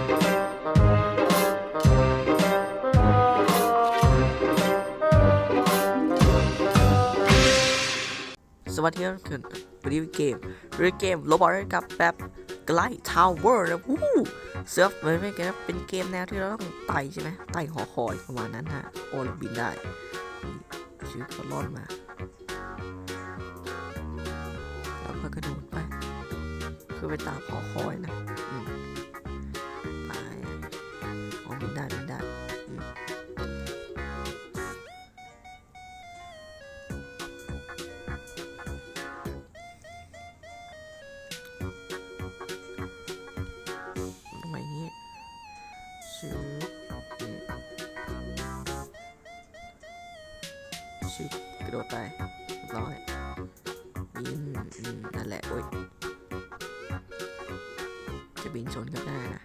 สวัสดีครับทุกคนวันนี้เกมเรื่องเกมโรบอทกับแบบไกลทาวเวอร์นะวู้เซิร์ฟเหมือนเป็นเกมเป็นเกมแนวที่เราต้องไต่ใช่ไหมไต่หอคอยประมาณนั้นฮะโอ้เราบินได้ชีวิตก็รอดมาแล้วก็กระโดดไปคือไปตามหอคอยนะ อ๋อบินได้บินได้อืมตรงไหนนี้ชื่ออืมชื่อกระโดดไปเรียบร้อยบินอืมนั่นแหละโอ้ยจะบินชนก็ได้นะ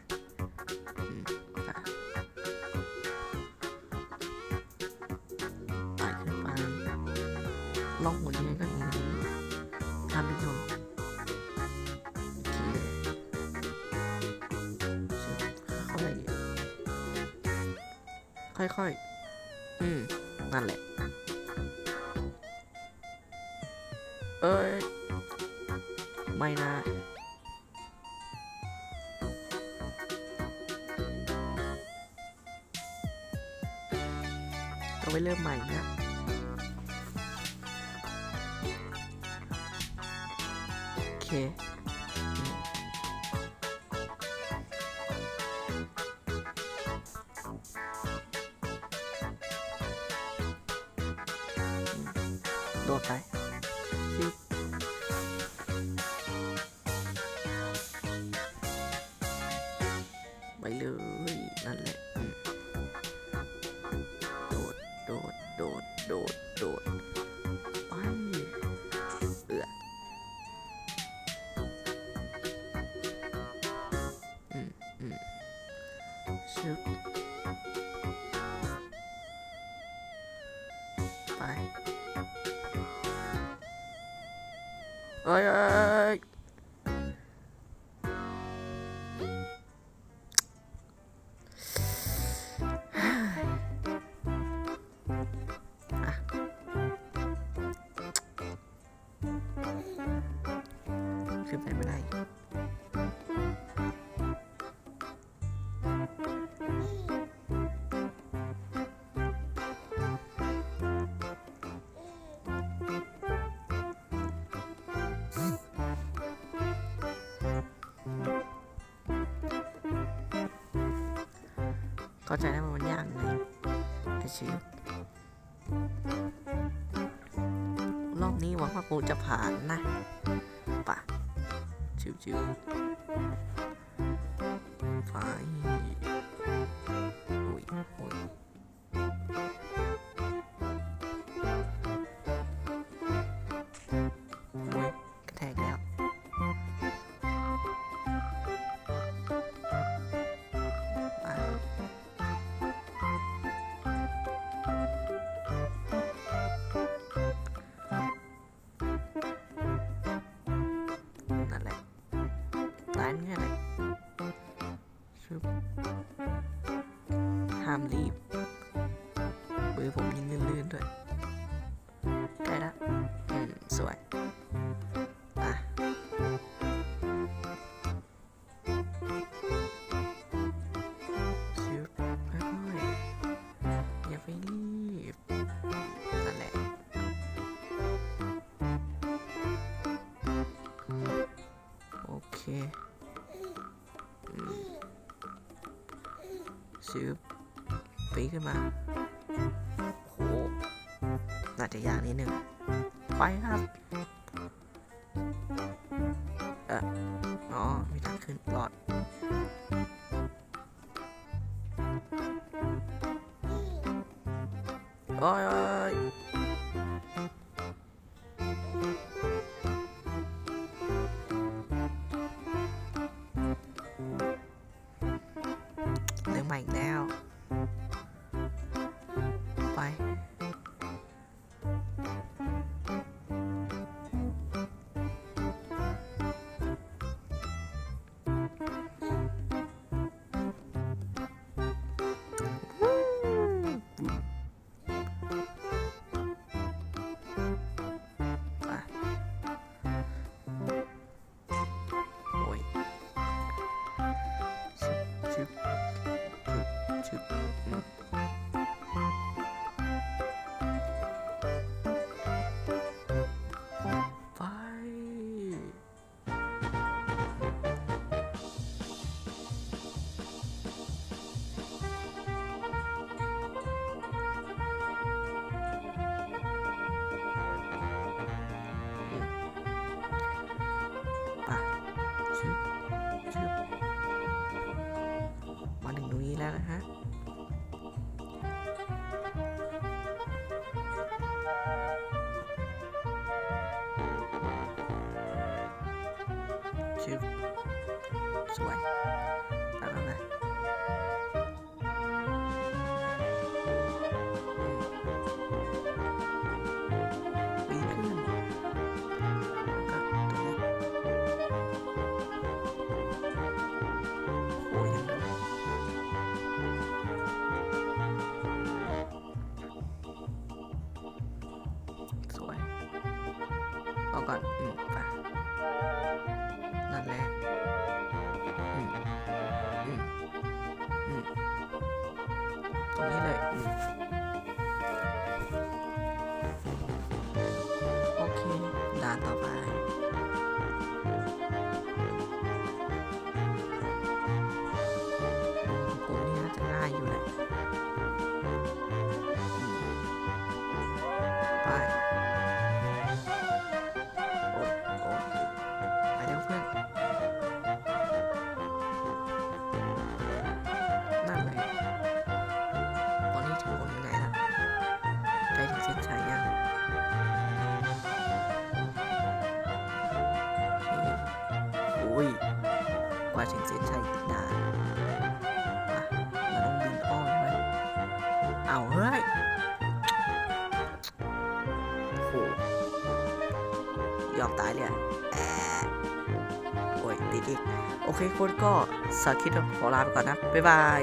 ไปชนโอเคค่อยค่อยๆ อืม นั่นแหละ เอ้ย ไม่นะก็ไปเริ่มใหม่นะ โดดไปชิบไปเลย นั่นแหละ โดด โดด โดด โดด โดด ไปเอ้ยเอ้ยอะขึ้นไปไม่ได้ เข้าใจได้ว่ามันยากไงไอชิตรอบนี้หวังว่ากูจะผ่านนะปะชิวๆไป ห้ามรีบมือผมยังลื่นๆด้วยใกล้ละอืมสวยอะชึบค่อยๆอย่าไปรีบนั่นแหละโอเค ชืบปีขึ้นมาโหน่าจะยากนิดนึงไปครับ เอออ๋อ มีทางขึ้นรอด โอ้ย ใหม่อีกแล้ว ชึบสวยแล้วก็ นั่นแหละอืมอืมอืมตรงนี้เลยอืมโอเคด่านต่อไปกลุ่มนี้น่าจะง่ายอยู่แหละอืมไป ยกว่าถึงเส้นชัยอีกนานอะเราต้องบินอ้อมใช่ไหมเอาเฮ้ยโหยอมตายเลยอะแอะโอ้ยติดอีก โอเคคนก็สาคิดขอลาไปก่อนนะ บ๊ายบาย